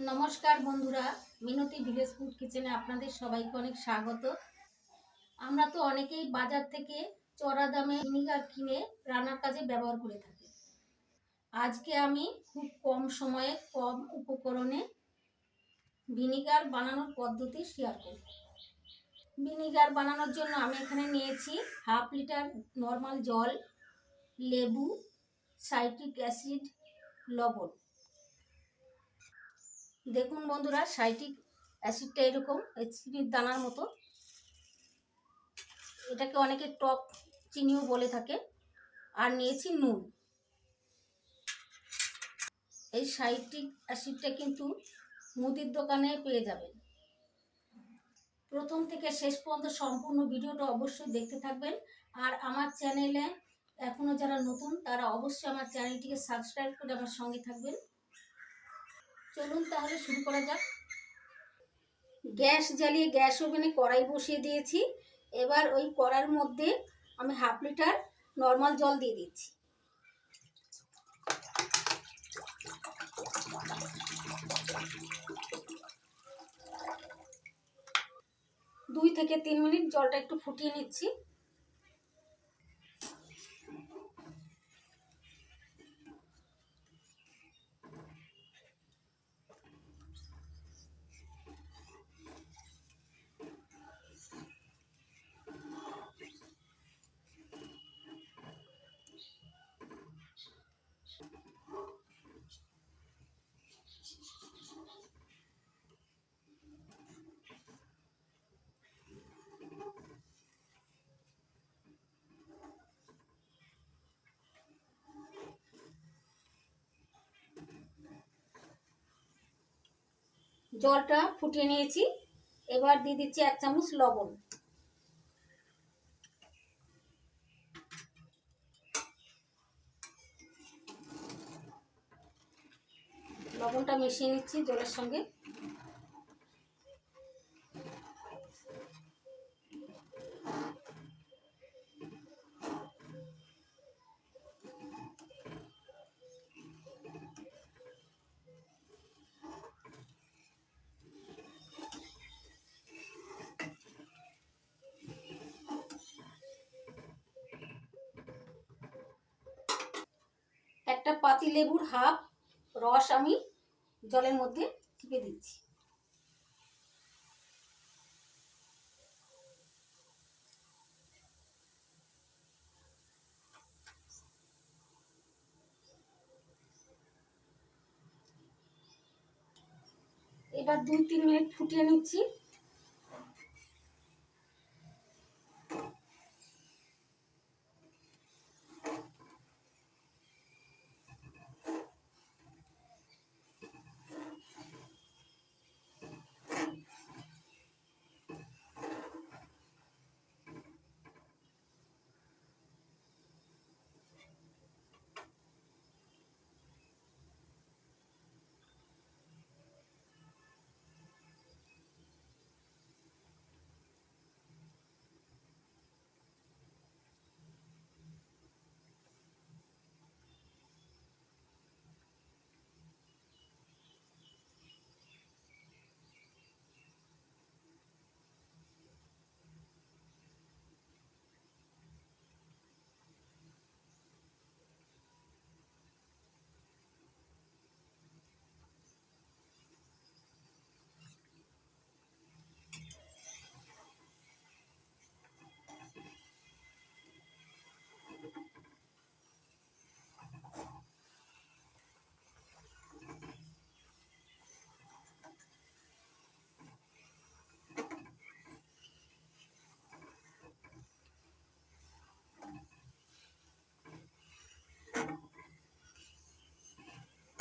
নমস্কার বন্ধুরা, মিনতি village food কিচেনে আপনাদের সবাইকে অনেক স্বাগত। আমরা তো অনেকেই বাজার থেকে চড়া দামে ভিনিগার কিনে রান্নার কাজে ব্যবহার করে থাকি। আজকে আমি খুব কম সময়ে, কম উপকরণে ভিনিগার বানানোর পদ্ধতি শেয়ার করব। ভিনিগার বানানোর জন্য আমি এখানে নিয়েছি হাফ লিটার নর্মাল জল, লেবু, সাইট্রিক অ্যাসিড, লবণ। দেখুন বন্ধুরা, সাইটিক অ্যাসিডটা এরকম চিনির দানার মতো। এটাকে অনেকে টক চিনিও বলে থাকে। আর নিয়েছি নুন। এই সাইট্রিক অ্যাসিডটা কিন্তু মুদির দোকানে পেয়ে যাবেন। প্রথম থেকে শেষ পর্যন্ত সম্পূর্ণ ভিডিওটা অবশ্যই দেখতে থাকবেন। আর আমার চ্যানেলে এখনও যারা নতুন, তারা অবশ্যই আমার চ্যানেলটিকে সাবস্ক্রাইব করে আমার সঙ্গে থাকবেন। চলুন তাহলে শুরু করা যাক। গ্যাস জ্বালিয়ে গ্যাস ওভেনে কড়াই বসিয়ে দিয়েছি। এবার ওই কড়ার মধ্যে আমি হাফ লিটার নর্মাল জল দিয়ে দিচ্ছি। দুই থেকে তিন মিনিট জলটা একটু ফুটিয়ে নিচ্ছি। জলটা ফুটিয়ে নিয়েছি। এবার দিয়ে দিচ্ছি এক চামচ লবণ। লবণটা মিশিয়ে নিচ্ছি জলের সঙ্গে। একটা পাতি লেবুর হাফ রস আমি জলের মধ্যে চিপে দিচ্ছি। এবার দুই তিন মিনিট ফুটিয়ে নিচ্ছি।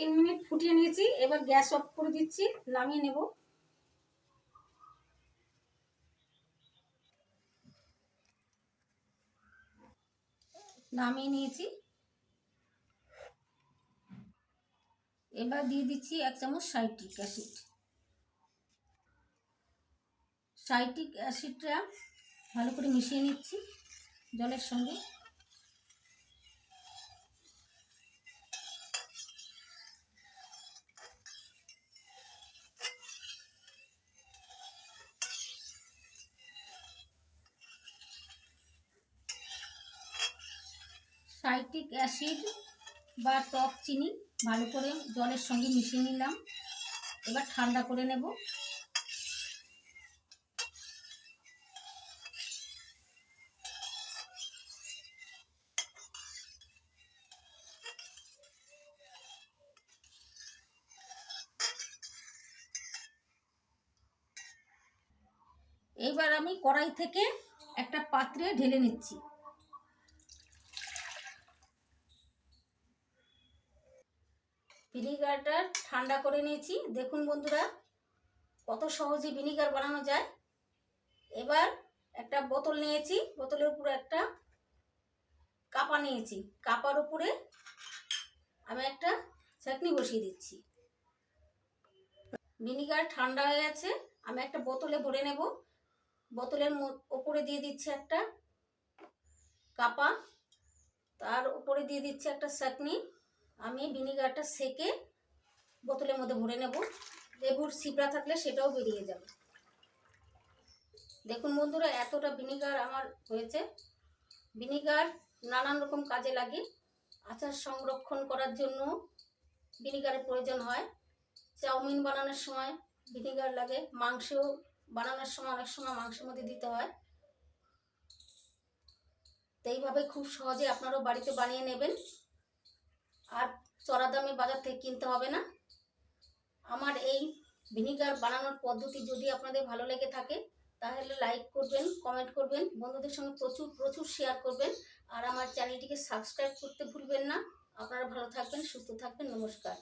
তিন মিনিট ফুটিয়ে নিয়েছি, এবার গ্যাস অফ করে দিচ্ছি, নামিয়ে নেব। নামিয়ে নিয়েছি। এবার দিয়ে দিচ্ছি এক চামচ সাইট্রিক অ্যাসিড। সাইট্রিক অ্যাসিডটা ভালো করে মিশিয়ে নিচ্ছি জলের সঙ্গে। সাইট্রিক অ্যাসিড বা টক চিনি ভালো করে জলের সঙ্গে মিশিয়ে নিলাম। এবার ঠান্ডা করে নেব। এইবার আমি কড়াই থেকে একটা পাত্রে ঢেলে নিচ্ছি। ভিনিগারটা ঠান্ডা করে নিয়েছি। দেখুন বন্ধুরা, কত সহজে ভিনিগার বানানো যায়। এবার একটা বোতল নিয়েছি, বোতলের উপরে একটা কাপা নিয়েছি। কাপার উপরে আমি একটা চাটনি বসিয়ে দিচ্ছি। ভিনিগার ঠান্ডা হয়ে গেছে, আমি একটা বোতলে ভরে নেব। বোতলের ওপরে দিয়ে দিচ্ছি একটা কাপা, তার উপরে দিয়ে দিচ্ছি একটা চাটনি। আমি ভিনিগারটা সেকে বোতলের মধ্যে ভরে নেব। লেবুর সিপড়া থাকলে সেটাও বেরিয়ে যাবে। দেখুন বন্ধুরা, এতটা ভিনিগার আমার হয়েছে। ভিনিগার নানান রকম কাজে লাগে। আচার সংরক্ষণ করার জন্য ভিনিগারের প্রয়োজন হয়। চাউমিন বানানোর সময় ভিনিগার লাগে। মাংস বানানোর সময় অনেক সময় মাংসের মধ্যে দিতে হয়। তো এইভাবে খুব সহজে আপনারাও বাড়িতে বানিয়ে নেবেন। আর চড়া দামে বাজার থেকে কিনতে হবে না। আমার এই ভিনিগার বানানোর পদ্ধতি যদি আপনাদের ভালো লেগে থাকে, তাহলে লাইক করবেন কমেন্ট করবেন, বন্ধুদের সঙ্গে প্রচুর প্রচুর শেয়ার করবেন, আর আমার চ্যানেলটিকে সাবস্ক্রাইব করতে ভুলবেন না। আপনারা ভালো থাকবেন, সুস্থ থাকবেন, নমস্কার।